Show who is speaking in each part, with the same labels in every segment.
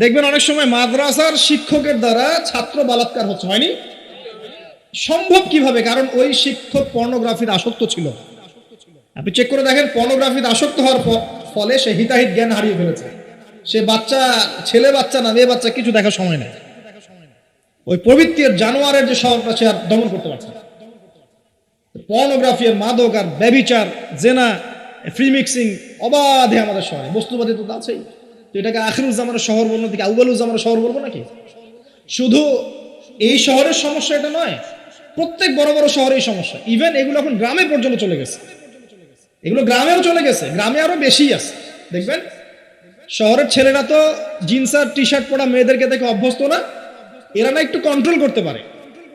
Speaker 1: দেখবেন অনেক সময় মাদ্রাসার শিক্ষকের দ্বারা ছাত্র বালাৎকার হচ্ছে, হয়নি? সম্ভব কীভাবে? কারণ ওই শিক্ষক পর্নোগ্রাফির আসক্ত ছিল। আপনি চেক করে দেখেন, পর্নোগ্রাফির আসক্ত হওয়ার ফলে সে হিতাহিত জ্ঞান হারিয়ে ফেলেছে। সে বাচ্চা, ছেলে বাচ্চা না, মেয়ে বাচ্চা কিছু দেখার সময় নেই। ওই প্রবৃত্তির জানোয়ারের যে স্বভাবটা সে আর দমন করতে পারছে পর্নোগ্রাফি, মাদক আর ব্যবিচার জেনা, ফ্রি মিক্সিং, অবাধে আমাদের শহরে বস্তুবাদী তো আছেই। তো এটাকে আখিরুজ্জামানের শহর বলব নাকি আউবালুজ্জামানের শহর বলব নাকি? শুধু এই শহরের সমস্যা এটা নয়, প্রত্যেক বড় বড় শহরেই সমস্যা। ইভেন এগুলো এখন গ্রামে পর্যন্ত চলে গেছে। এগুলো গ্রামেও চলে গেছে, গ্রামে আরও বেশি আছে। দেখবেন? শহরের ছেলেরা তো জিন্স আর টি শার্ট পরা মেয়েদেরকে দেখে অভ্যস্ত না, এরা না একটু কন্ট্রোল করতে পারে।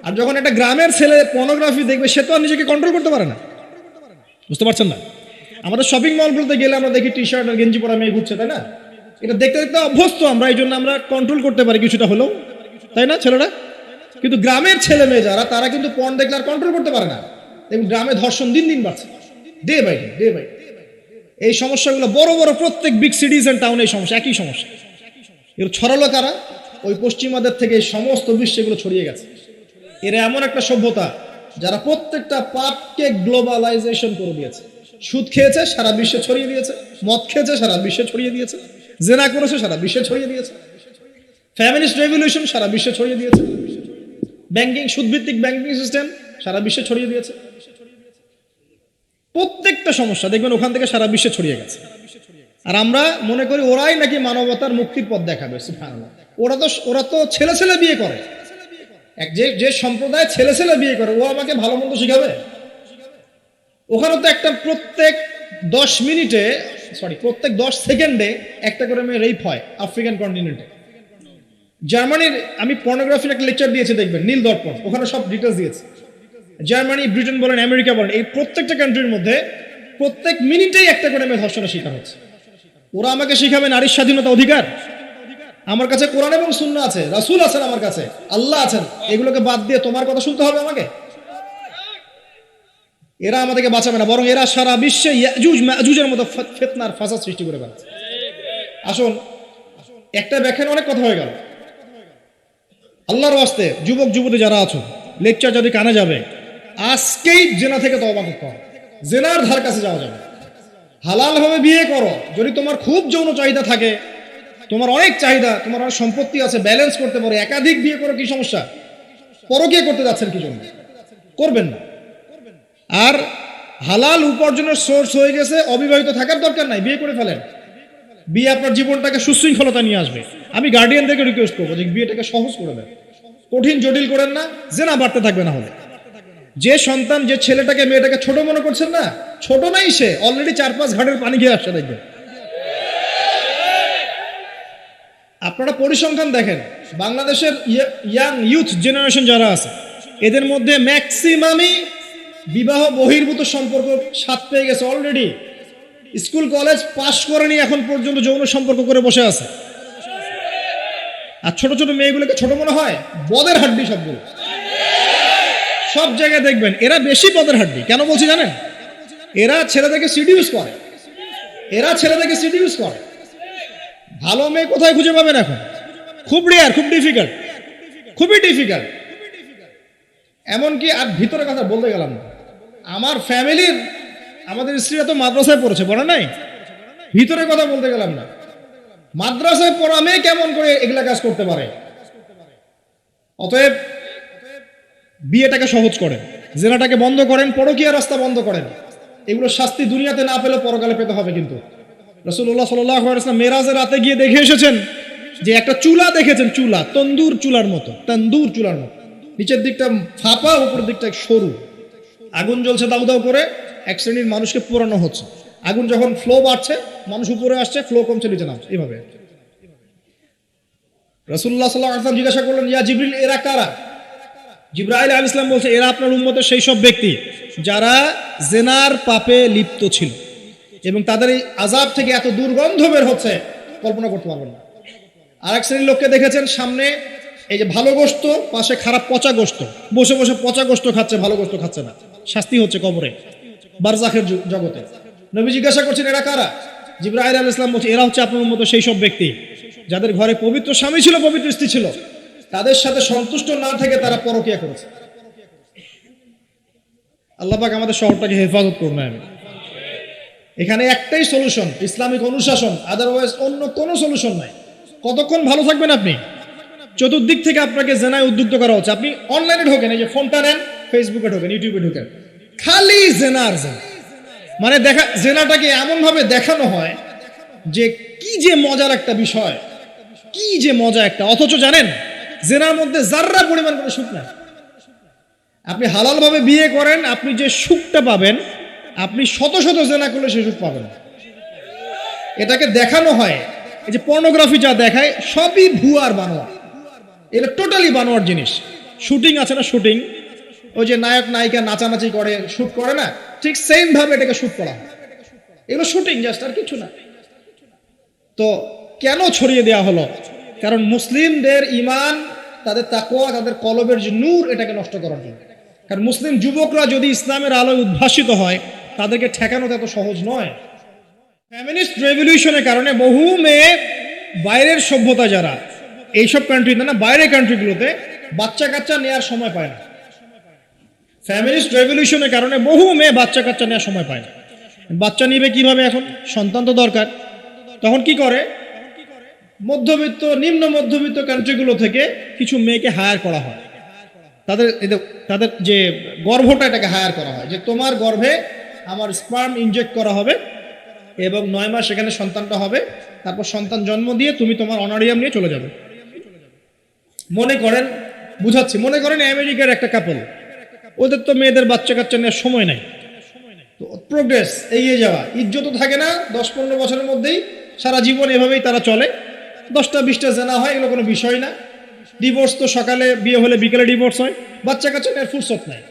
Speaker 1: আর যখন একটা গ্রামের ছেলে পর্নোগ্রাফি দেখবে, সে তো আর নিজেকে কন্ট্রোল করতে পারে না। বুঝতে পারছেন না? আমাদের শপিং মলগুলোতে গেলে আমরা দেখি টি শার্ট আর গেঞ্জি পরা মেয়ে ঘুরছে, তাই না? এটা দেখতে দেখতে অভ্যস্ত আমরা এই জন্য আমরা কন্ট্রোল করতে পারি কিছুটা হলেও। তাই না ছেলেরা? কিন্তু গ্রামের ছেলে মেয়ে যারা, তারা কিন্তু পর্ন দেখলে আর কন্ট্রোল করতে পারে না। এবং গ্রামে ধর্ষণ দিন দিন বাড়ছে। Day by day day by এই সমস্যাগুলো বড় বড় প্রত্যেক বিগ সিটিজ এন্ড টাউনে এই সমস্যা, একই সমস্যা। এগুলো ছড়ালো কারা? ওই পশ্চিমাদের থেকে এই সমস্ত বিশ্বে এগুলো ছড়িয়ে গেছে। এরা এমন একটা সভ্যতা, যারা প্রত্যেকটা পাপকে গ্লোবালাইজেশন করে দিয়েছে। সুদ খেয়েছে, সারা বিশ্বে ছড়িয়ে দিয়েছে। মদ খেয়েছে, সারা বিশ্বে ছড়িয়ে দিয়েছে। জেনা করেছে, সারা বিশ্বে ছড়িয়ে দিয়েছে। ফ্যামিলিস্ট রেভলিউশন সারা বিশ্বে ছড়িয়ে দিয়েছে। ব্যাংকিং, সুদভিত্তিক ব্যাংকিং সিস্টেম সারা বিশ্বে ছড়িয়ে দিয়েছে। প্রত্যেকটা সমস্যা দেখবেন ওখান থেকে সারা বিশ্বে ছড়িয়ে গেছে। আর আমরা মনে করি ওরাই নাকি মানবতার মুক্তির পথ দেখাবে। ওরা তো ওরা তো ছেলে ছেলে বিয়ে করে। যে যে সম্প্রদায় ছেলে ছেলে বিয়ে করে, ও আমাকে ভালো মন্দ শিখাবে? ওখানে তো একটা প্রত্যেক দশ মিনিটে সরি প্রত্যেক দশ সেকেন্ডে একটা করে মেয়ে রেপ হয় আফ্রিকান কন্টিনেন্টে জার্মানির আমি পর্নোগ্রাফির একটা লেকচার দিয়েছি, দেখবেন, নীল দর্পণ, ওখানে সব ডিটেলস দিয়েছে। জার্মানি ব্রিটেন বলেন আমেরিকা বলেন, এই প্রত্যেকটা কান্ট্রির মধ্যে প্রত্যেক মিনিটেই একটা করে মেয়ে ধর্ষণের শিকার হচ্ছে। ওরা আমাকে শিখাবে নারীর স্বাধীনতা অধিকার। আমার কাছে কোরআন এবং শূন্য আছে, রাসূল আছেন আমার কাছে, আল্লাহ আছেন। এগুলোকে বাদ দিয়ে তোমার কথা শুনতে হবে আমাকে? এরা আমাদেরকে বাঁচাবে না, বরং এরা সারা বিশ্বে ইয়াজুজ মতো ফিতনার ফাসাদ সৃষ্টি করে বেড়াচ্ছে। আসুন, একটা ব্যাখ্যানে অনেক কথা হয়ে গেল। আল্লাহর ওয়াস্তে যুবক, যুবতী যারা আছো লেকচার যদি কানে যাবে, আজকেই জেনা থেকে তওবা করতে হবে। জেনার ধার কাছে যাওয়া যাবে। হালাল ভাবে বিয়ে করো, যদি তোমার খুব যৌন চাহিদা থাকে, তোমার অনেক চাহিদা, তোমার অনেক সম্পত্তি আছে ব্যালেন্স করতে পারো, একাধিক বিয়ে করো, কি সমস্যা? পরকীয়া করতে যাচ্ছেন কি জন্য? করবেন না। আর হালাল উপার্জনের সোর্স হয়ে গেছে, অবিবাহিত থাকার দরকার নাই, বিয়ে করে ফেলেন। বিয়ে আপনার জীবনটাকে সুশৃঙ্খলতা নিয়ে আসবে। আমি গার্ডিয়ানদেরকে রিকোয়েস্ট করব যে বিয়েটাকে সহজ করে দেন। কঠিন, জটিল করেন না যে না বাড়তে থাকবে না হলে। যে সন্তান, যে ছেলেটাকে, মেয়েটাকে ছোট মনে করছেন না, ছোট নাই সে অলরেডি চার পাঁচ ঘাটের পানি খেয়ে আসছে, দেখবেন। আপনারা পরিসংখ্যান দেখেন, বাংলাদেশের ইয়াং ইউথ জেনারেশন যারা আছে, এদের মধ্যে ম্যাক্সিমামই বিবাহ বহির্ভূত সম্পর্ক সাথ পেয়ে গেছে অলরেডি স্কুল, কলেজ পাশ করেনি এখন পর্যন্ত, যৌন সম্পর্ক করে বসে আছে। আর ছোট ছোট মেয়েগুলোকে ছোট মনে হয়? বদের হাড্ডি সবগুলো সব জায়গায় দেখবেন, এরা বেশি পদের হাড্ডি। কেন বলছি জানেন? এরা ছেলেদেরকে সিডিউস করে। এরা ছেলেদেরকে সিডিউস করে। ভালো মেয়ে কোথায় খুঁজে পাবেন এখন? খুব রেয়ার খুব ডিফিকাল্ট খুবই ডিফিকাল্ট এমনকি আর ভিতরে কথা বলতে গেলাম না। আমার ফ্যামিলির, আমাদের স্ত্রীরা তো মাদ্রাসায় পড়েছে, পড়ে নাই? ভিতরে কথা বলতে গেলাম না। মাদ্রাসায় পড়া মেয়ে কেমন করে এগুলা কাজ করতে পারে? অতএব বিয়েটাকে সহজ করেন, জেনাটাকে বন্ধ করেন, পরকীয়া রাস্তা বন্ধ করেন। এগুলো শাস্তি দুনিয়াতে না পেলে পরকালে পেতে হবে কিন্তু। রসুল্লাহ সাল্লাম মেরাজের রাতে গিয়ে দেখে এসেছেন যে একটা চুলা দেখেছেন, চুলা, তন্দুর চুলার মতো, তন্দুর চুলার মতো। নিচের দিকটা ফাঁপা, উপরের দিকটা সরু। আগুন জ্বলছে দাউ দাউ করে, এক শ্রেণির মানুষকে পোড়ানো হচ্ছে। আগুন যখন ফ্লো বাড়ছে, মানুষ উপরে আসছে ফ্লো কমছে, নিচে নামছে। এভাবে রসুল্লাহ সাল্লাহ আসলাম জিজ্ঞাসা করলেন, ইয়া জিবরিল, এরা কারা? জিব্রাইল আল ইসলাম বলছে, এরা আপনার উন্মতের সেই সব ব্যক্তি যারা জেনার পাপে লিপ্ত ছিল এবং তাদের এই আজাব থেকে এত দুর্গন্ধ বের হচ্ছে, কল্পনা করতে পারবেন না। আর এক শ্রেণির লোককে দেখেছেন, সামনে এই যে ভালো গোস্ত পাশে খারাপ পচা গোস্ত বসে বসে পচা গোস্ত খাচ্ছে, ভালো গোস্ত খাচ্ছে না। শাস্তি হচ্ছে কবরে, বারজাখের জগতে। নবী জিজ্ঞাসা করছেন, এরা কারা? জিব্রাহিল আল ইসলাম বলছে, এরা হচ্ছে আপনার মতো সেই সব ব্যক্তি যাদের ঘরে পবিত্র স্বামী ছিল, পবিত্র স্ত্রী ছিল। তাদের সাথে সন্তুষ্ট না থেকে তারা পরকিয়া করেছে। আল্লাহ পাক আমাদের শহরটাকে হেফাজত করুন আমি এখানে একটাই সলিউশন ইসলামিক অনুশাসন আদারওয়াইজ অন্য কোনো সলিউশন নাই। কতক্ষণ ভালো থাকবেন আপনি? চতুর্দিক থেকে আপনাকে জেনায় উদ্যুক্ত করা হচ্ছে। আপনি অনলাইনে ঢোকেন, এই যে ফোনটা নেন ফেসবুকে ঢোকেন ইউটিউবে ঢোকেন। খালি জেনার জেনা। মানে দেখা, জেনাটাকে এমনভাবে দেখানো হয় যে কি যে মজার একটা বিষয়, কি যে মজা একটা। অথচ জানেন, জেনার মধ্যে যার্রা পরিমাণ কোনো সুখ নাই আপনি হালালভাবে বিয়ে করেন, আপনি যে সুখটা পাবেন, আপনি শত শত জেনা করলে সে সুখ পাবেন। এটাকে দেখানো হয়। এই যে পর্নোগ্রাফি যা দেখায়, সবই ভুয়ার বানোয়া। এটা টোটালি বানোয়ার জিনিস। শুটিং আছে না শুটিং ওই যে নায়ক, নায়িকা নাচানাচি করে শুট করে না? ঠিক সেম ভাবে এটাকে শুট করা হয়। এগুলো শুটিং জাস্ট আর কিছু না। তো কেন ছড়িয়ে দেওয়া হলো? কারণ মুসলিমদের ইমান, তাদের তাকোয়া তাদের কলবের যে নূর, এটাকে নষ্ট করার জন্য। কারণ মুসলিম যুবকরা যদি ইসলামের আলোয় উদ্ভাসিত হয়, তাদেরকে ঠেকানো এত সহজ নয়। ফ্যামিনিস্ট রেভলিউশনের কারণে বহু মেয়ে বাইরের সভ্যতা যারা, এইসব কান্ট্রিতে না, বাইরের কান্ট্রিগুলোতে বাচ্চা কাচ্চা নেওয়ার সময় পায় না। ফ্যামিলিস্ট রেভলিউশনের কারণে বহু মেয়ে বাচ্চা কাচ্চা নেওয়ার সময় পায় না। বাচ্চা নিবে কীভাবে এখন? সন্তান তো দরকার। তখন কি করে? মধ্যবিত্ত, নিম্ন মধ্যবিত্ত কান্ট্রিগুলো থেকে কিছু মেয়েকে হায়ার করা হয়। তাদের তাদের যে গর্ভটা এটাকে হায়ার করা হয়। যে তোমার গর্ভে আমার স্পার্ম ইনজেক্ট করা হবে এবং নয় মাস সেখানে সন্তানটা হবে। তারপর সন্তান জন্ম দিয়ে তুমি তোমার অনারিয়াম নিয়ে চলে যাবে। মনে করেন, বুঝাচ্ছি, মনে করেন আমেরিকার একটা কাপল ওদের তো মেয়েদের বাচ্চা কাচ্চা নেওয়ার সময় নাই। প্রোগ্রেস এগিয়ে যাওয়া। ইজ্জত থাকে না, দশ পনেরো বছরের মধ্যেই সারা জীবন এভাবেই তারা চলে। দশটা, বিশটা জানা হয় এগুলো কোনো বিষয় না। ডিভোর্স তো সকালে বিয়ে হলে বিকেলে ডিভোর্স হয়, বাচ্চা কাচ্চা নেওয়ার ফুরসত নাই।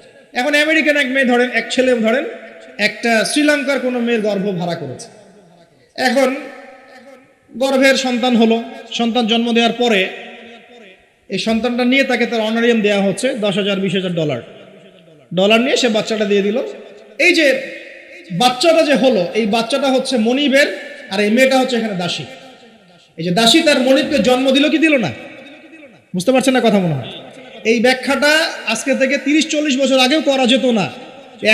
Speaker 1: এখন আমেরিকান এক মেয়ে ধরেন, এক ছেলে ধরেন, একটা শ্রীলঙ্কার কোনো মেয়ের গর্ভ ভাড়া করেছে। এখন গর্ভের সন্তান হলো, সন্তান জন্ম দেওয়ার পরে এই সন্তানটা নিয়ে তাকে তার অনারিয়াম দেওয়া হচ্ছে দশ হাজার, বিশ হাজার ডলার ডলার নিয়ে সে বাচ্চাটা দিয়ে দিল। এই যে বাচ্চাটা যে হলো, এই বাচ্চাটা হচ্ছে মনিবের আর এই মেয়েটা হচ্ছে এখানে দাসী। এই যে দাসী তার মনিবকে জন্ম দিল কি দিল না? বুঝতে পারছেন না কথা মনে হয়? এই ব্যাখ্যাটা আজকে থেকে তিরিশ চল্লিশ বছর আগেও করা যেত না।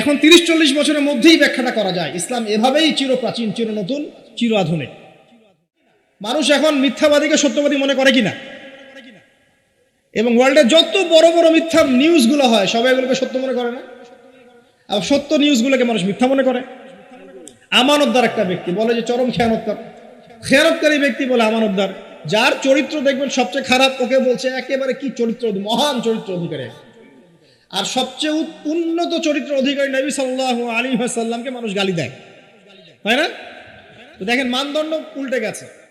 Speaker 1: এখন তিরিশ চল্লিশ বছরের মধ্যেই ব্যাখ্যাটা করা যায়। ইসলাম এভাবেই চির প্রাচীন চির নতুন চির আধুনিক মানুষ এখন মিথ্যাবাদীকে সত্যবাদী মনে করে কিনা? এবং ওয়ার্ল্ডের যত বড় বড় মিথ্যা নিউজগুলো হয়, সবাই এগুলোকে সত্য মনে করে না। আর সত্য নিউজগুলোকে মানুষ মিথ্যা মনে করে। আমানতদার একটা ব্যক্তি বলে যে, চরম খেয়ানতকার। খেয়ানতকারী ব্যক্তি বলে, আমানতদার। যার চরিত্র দেখবেন সবচেয়ে খারাপ, ওকে বলছে, একেবারে কি চরিত্র মহান চরিত্র অধিকারী। আর সবচেয়ে উন্নত চরিত্র অধিকারী নবী সাল্লাহ আলী সাল্লামকে মানুষ গালি দেয়। তাই না? তো দেখেন মানদণ্ড উল্টে গেছে।